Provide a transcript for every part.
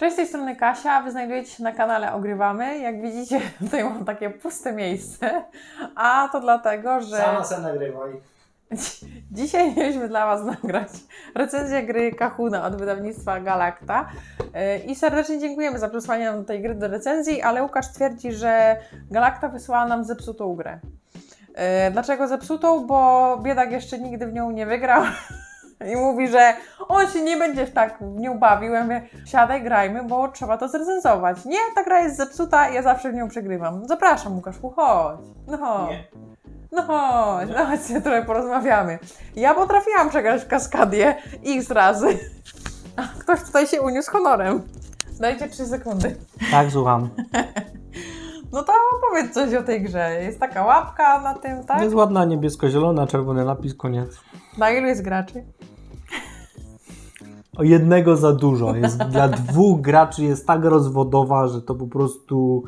Cześć, z tej strony Kasia. Wy znajdujecie się na kanale Ogrywamy. Jak widzicie, tutaj mam takie puste miejsce, a to dlatego, że Sama se nagrywaj. dzisiaj mieliśmy dla Was nagrać recenzję gry Kahuna od wydawnictwa Galacta. Yy, I serdecznie dziękujemy za przesłanie nam tej gry do recenzji, ale Łukasz twierdzi, że Galacta wysłała nam zepsutą grę. Yy, Dlaczego zepsutą? Bo biedak jeszcze nigdy w nią nie wygrał. I mówi, że on się nie będzie tak w nią bawił. Ja mówię, siadaj, grajmy, bo trzeba to zrecenzować. Nie, ta gra jest zepsuta, ja zawsze w nią przegrywam. Zapraszam, Łukaszku, chodź. No. Nie. No chodź, no chodź, sobie trochę porozmawiamy. Ja potrafiłam przegrać w kaskadię x razy. A ktoś tutaj się uniósł honorem. Dajcie 3 sekundy. Tak, słucham. No to powiedz coś o tej grze. Jest taka łapka na tym, tak? Jest ładna niebiesko-zielona, czerwony napis, koniec. Na ilu jest graczy? O jednego za dużo. Jest dla dwóch graczy jest tak rozwodowa, że to po prostu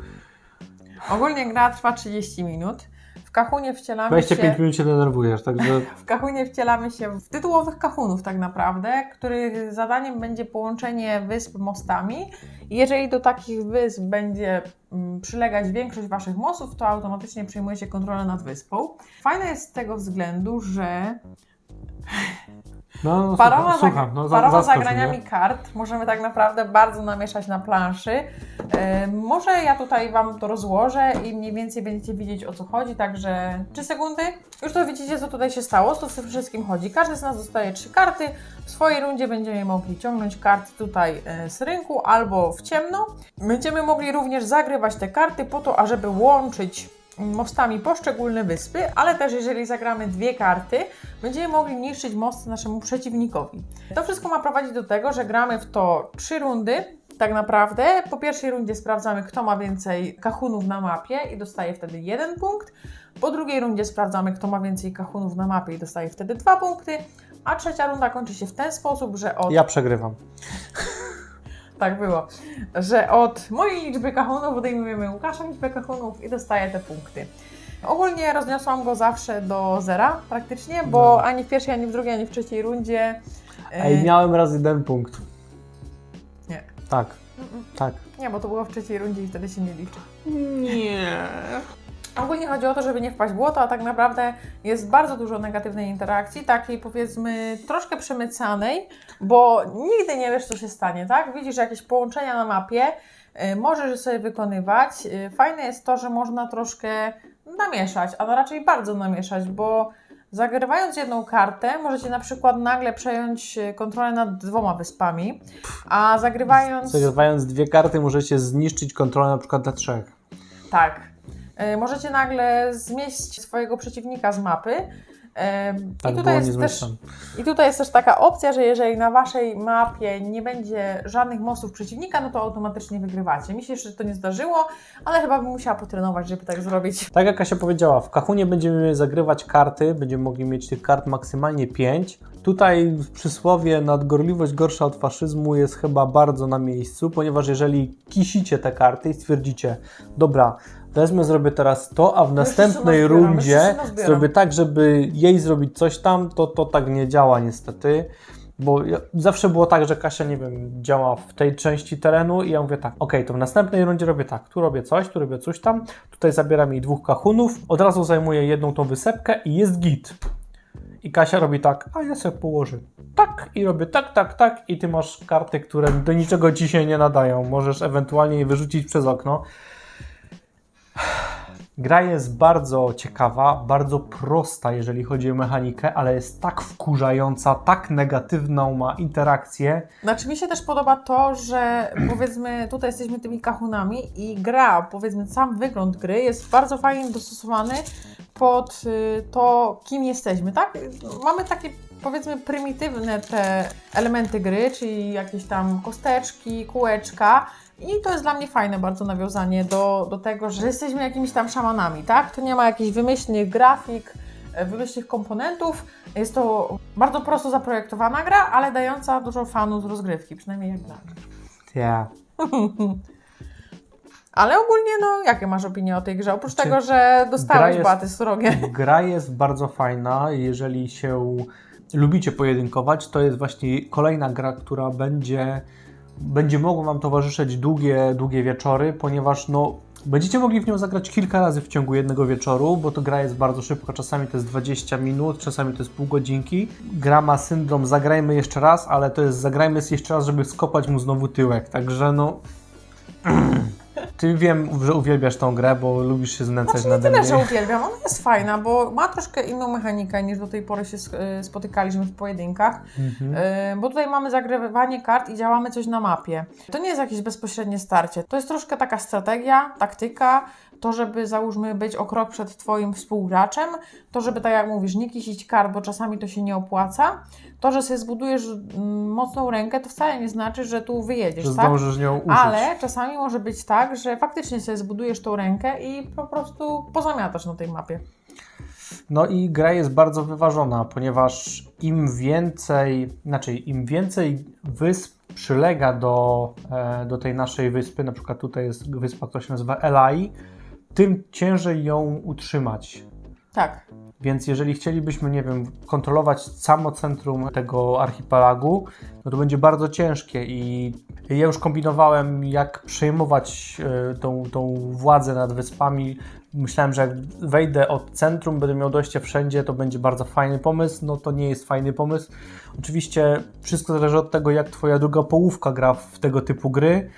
Ogólnie gra trwa 30 minut. W kahunie wcielamy 25 się... minut się denerwujesz, także W kahunie wcielamy się w tytułowych kahunów tak naprawdę, których zadaniem będzie połączenie wysp mostami. Jeżeli do takich wysp będzie mm, przylegać większość Waszych mostów, to automatycznie przejmujecie kontrolę nad wyspą. Fajne jest z tego względu, że no, no paroma, słucham. No, za- paroma zagraniami kart możemy tak naprawdę bardzo namieszać na planszy. E, może ja tutaj Wam to rozłożę i mniej więcej będziecie widzieć o co chodzi, także 3 sekundy. Już to widzicie co tutaj się stało, co w tym wszystkim chodzi. Każdy z nas dostaje trzy karty. W swojej rundzie będziemy mogli ciągnąć karty tutaj e, z rynku albo w ciemno. Będziemy mogli również zagrywać te karty po to, ażeby łączyć mostami poszczególne wyspy, ale też jeżeli zagramy dwie karty, będziemy mogli niszczyć most naszemu przeciwnikowi. To wszystko ma prowadzić do tego, że gramy w to trzy rundy. Tak naprawdę po pierwszej rundzie sprawdzamy, kto ma więcej kahunów na mapie i dostaje wtedy jeden punkt. Po drugiej rundzie sprawdzamy, kto ma więcej kahunów na mapie i dostaje wtedy dwa punkty. A trzecia runda kończy się w ten sposób, że od Ja przegrywam. Tak było, że od mojej liczby kahunów odejmujemy Łukasza liczbę kahunów i dostaje te punkty. Ogólnie rozniosłam go zawsze do zera praktycznie, bo No. ani w pierwszej, ani w drugiej, ani w trzeciej rundzie. e, Ej, miałem raz jeden punkt. Nie. Tak, Mm, tak. Nie, bo to było w trzeciej rundzie i wtedy się nie liczy. Nie. Ogólnie chodzi o to, żeby nie wpaść w błoto, a tak naprawdę jest bardzo dużo negatywnej interakcji, takiej powiedzmy troszkę przemycanej, bo nigdy nie wiesz, co się stanie, tak? Widzisz jakieś połączenia na mapie, y, możesz je sobie wykonywać. Y, Fajne jest to, że można troszkę namieszać, a no raczej bardzo namieszać, bo zagrywając jedną kartę, możecie na przykład nagle przejąć y, kontrolę nad dwoma wyspami, a zagrywając... Zagrywając dwie karty możecie zniszczyć kontrolę na przykład dla trzech. Tak. E, Możecie nagle zmieść swojego przeciwnika z mapy. E, Tak I, tutaj jest też. I tutaj jest też taka opcja, że jeżeli na waszej mapie nie będzie żadnych mostów przeciwnika, no to automatycznie wygrywacie. Mi się jeszcze to nie zdarzyło, ale chyba bym musiała potrenować, żeby tak zrobić. Tak jak Kasia powiedziała, w Kahunie będziemy zagrywać karty, będziemy mogli mieć tych kart maksymalnie 5. Tutaj w przysłowie nadgorliwość gorsza od faszyzmu jest chyba bardzo na miejscu, ponieważ jeżeli kisicie te karty i stwierdzicie, dobra, wezmę, zrobię teraz to, a w następnej rundzie zrobię tak, żeby jej zrobić coś tam, to to tak nie działa niestety. Bo ja, zawsze było tak, że Kasia, nie wiem, działa w tej części terenu i ja mówię tak, okej, to w następnej rundzie robię tak, tu robię coś, tu robię coś tam, tutaj zabieram jej dwóch kahunów, od razu zajmuję jedną tą wysepkę i jest git. I Kasia robi tak, a ja sobie położę tak i robię tak, tak, tak i ty masz karty, które do niczego ci się nie nadają. Możesz ewentualnie je wyrzucić przez okno. Gra jest bardzo ciekawa, bardzo prosta, jeżeli chodzi o mechanikę, ale jest tak wkurzająca, tak negatywną ma interakcję. Znaczy mi się też podoba to, że powiedzmy tutaj jesteśmy tymi kahunami i gra, powiedzmy sam wygląd gry jest bardzo fajnie dostosowany pod y, to, kim jesteśmy, tak? Mamy takie powiedzmy prymitywne te elementy gry, czyli jakieś tam kosteczki, kółeczka i to jest dla mnie fajne bardzo nawiązanie do, do tego, że jesteśmy jakimiś tam szamanami, tak? To nie ma jakichś wymyślnych grafik, e, wymyślnych komponentów. Jest to bardzo prosto zaprojektowana gra, ale dająca dużo fanu z rozgrywki, przynajmniej jak dla mnie. Ja. Ale ogólnie, no, jakie masz opinie o tej grze? Oprócz Czy tego, że dostałeś jest- baty srogie. Gra jest bardzo fajna, jeżeli się lubicie pojedynkować, to jest właśnie kolejna gra, która będzie będzie mogło Wam towarzyszyć długie, długie wieczory, ponieważ no, będziecie mogli w nią zagrać kilka razy w ciągu jednego wieczoru, bo to gra jest bardzo szybka, czasami to jest 20 minut, czasami to jest pół godzinki. Gra ma syndrom zagrajmy jeszcze raz, ale to jest zagrajmy jeszcze raz, żeby skopać mu znowu tyłek, także no... Ty wiem, że uwielbiasz tą grę, bo lubisz się znęcać Znaczy nie nade tyle, mnie. że uwielbiam, ona jest fajna, bo ma troszkę inną mechanikę niż do tej pory się y, spotykaliśmy w pojedynkach, Mhm. Y, bo tutaj mamy zagrywanie kart i działamy coś na mapie. To nie jest jakieś bezpośrednie starcie, to jest troszkę taka strategia, taktyka, to żeby załóżmy być o krok przed Twoim współgraczem, to żeby tak jak mówisz, nie kisić kart, bo czasami to się nie opłaca, to, że sobie zbudujesz mm, mocną rękę, to wcale nie znaczy, że tu wyjedziesz, Że tak? zdążysz nią użyć. Ale czasami może być tak, że faktycznie sobie zbudujesz tą rękę i po prostu pozamiatasz na tej mapie. No i gra jest bardzo wyważona, ponieważ im więcej, znaczy im więcej wysp przylega do, e, do tej naszej wyspy, na przykład tutaj jest wyspa, która się nazywa Elai, tym ciężej ją utrzymać. Tak. Więc jeżeli chcielibyśmy, nie wiem, kontrolować samo centrum tego archipelagu, no to będzie bardzo ciężkie i ja już kombinowałem, jak przejmować e, tą, tą władzę nad wyspami. Myślałem, że jak wejdę od centrum, będę miał dojście wszędzie, to będzie bardzo fajny pomysł. No to nie jest fajny pomysł. Oczywiście wszystko zależy od tego, jak twoja druga połówka gra w tego typu gry.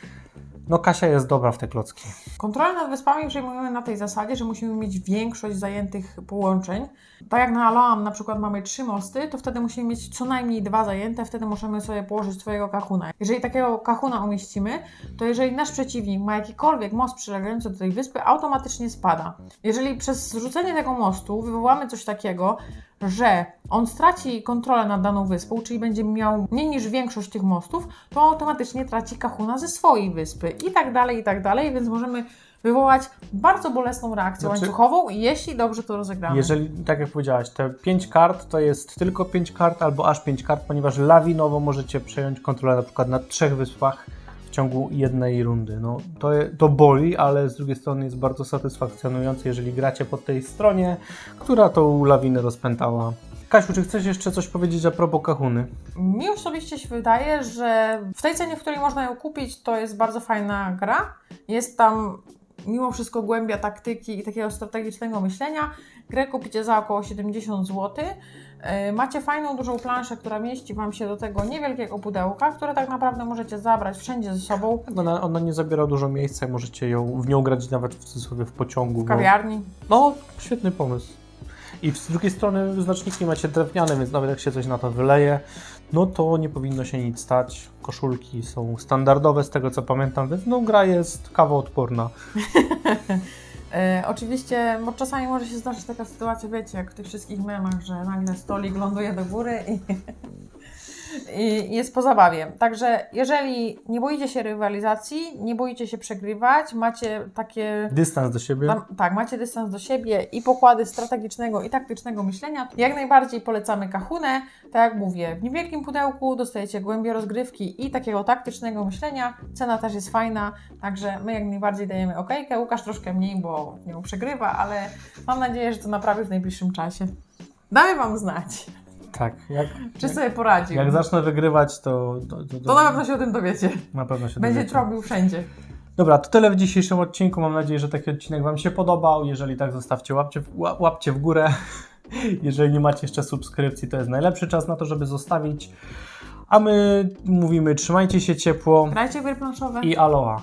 No Kasia jest dobra w te klocki. Kontrolę nad wyspami przejmujemy na tej zasadzie, że musimy mieć większość zajętych połączeń. Tak jak na Aloam na przykład mamy trzy mosty, to wtedy musimy mieć co najmniej dwa zajęte, wtedy możemy sobie położyć swojego kahuna. Jeżeli takiego kahuna umieścimy, to jeżeli nasz przeciwnik ma jakikolwiek most przylegający do tej wyspy, automatycznie spada. Jeżeli przez zrzucenie tego mostu wywołamy coś takiego, że on straci kontrolę nad daną wyspą, czyli będzie miał mniej niż większość tych mostów, to automatycznie traci kahuna ze swojej wyspy i tak dalej, i tak dalej, więc możemy wywołać bardzo bolesną reakcję Znaczy- łańcuchową, jeśli dobrze to rozegramy. Jeżeli, tak jak powiedziałaś, te 5 kart to jest tylko 5 kart albo aż 5 kart, ponieważ lawinowo możecie przejąć kontrolę na przykład na trzech wyspach ciągu jednej rundy. No, to, to boli, ale z drugiej strony jest bardzo satysfakcjonujące, jeżeli gracie po tej stronie, która tą lawinę rozpętała. Kasiu, czy chcesz jeszcze coś powiedzieć a propos kahuny? Mi osobiście się wydaje, że w tej cenie, w której można ją kupić, to jest bardzo fajna gra. Jest tam mimo wszystko głębia taktyki i takiego strategicznego myślenia. Grę kupicie za około 70 zł. Yy, Macie fajną, dużą planszę, która mieści Wam się do tego niewielkiego pudełka, które tak naprawdę możecie zabrać wszędzie ze sobą. Ona, ona nie zabiera dużo miejsca i możecie ją, w nią grać nawet w cudzysłowie w pociągu. W kawiarni. No, świetny pomysł. I z drugiej strony znaczniki macie drewniane, więc nawet jak się coś na to wyleje, no to nie powinno się nic stać. Koszulki są standardowe z tego co pamiętam, więc no gra jest kawoodporna. E, oczywiście, bo czasami może się zdarzyć taka sytuacja, wiecie, jak w tych wszystkich memach, że nagle stolik ląduje do góry i, i jest po zabawie. Także jeżeli nie boicie się rywalizacji, nie boicie się przegrywać, macie takie Dystans do siebie. tam, tak, macie dystans do siebie i pokłady strategicznego i taktycznego myślenia, jak najbardziej polecamy Kahunę. Tak jak mówię, w niewielkim pudełku dostajecie głębię rozgrywki i takiego taktycznego myślenia. Cena też jest fajna, także my jak najbardziej dajemy okejkę. Łukasz troszkę mniej, bo nią przegrywa, ale mam nadzieję, że to naprawi w najbliższym czasie. Damy Wam znać, Tak, jak, czy sobie poradził. jak zacznę wygrywać, to, to, to, To na pewno się o tym dowiecie. na pewno się Będzie dowiecie. robił wszędzie. Dobra, to tyle w dzisiejszym odcinku. Mam nadzieję, że taki odcinek Wam się podobał. Jeżeli tak, zostawcie łapcie, w- ła- łapcie w górę. Jeżeli nie macie jeszcze subskrypcji, to jest najlepszy czas na to, żeby zostawić. A my mówimy, trzymajcie się ciepło Grajcie w gry planszowe. i aloha.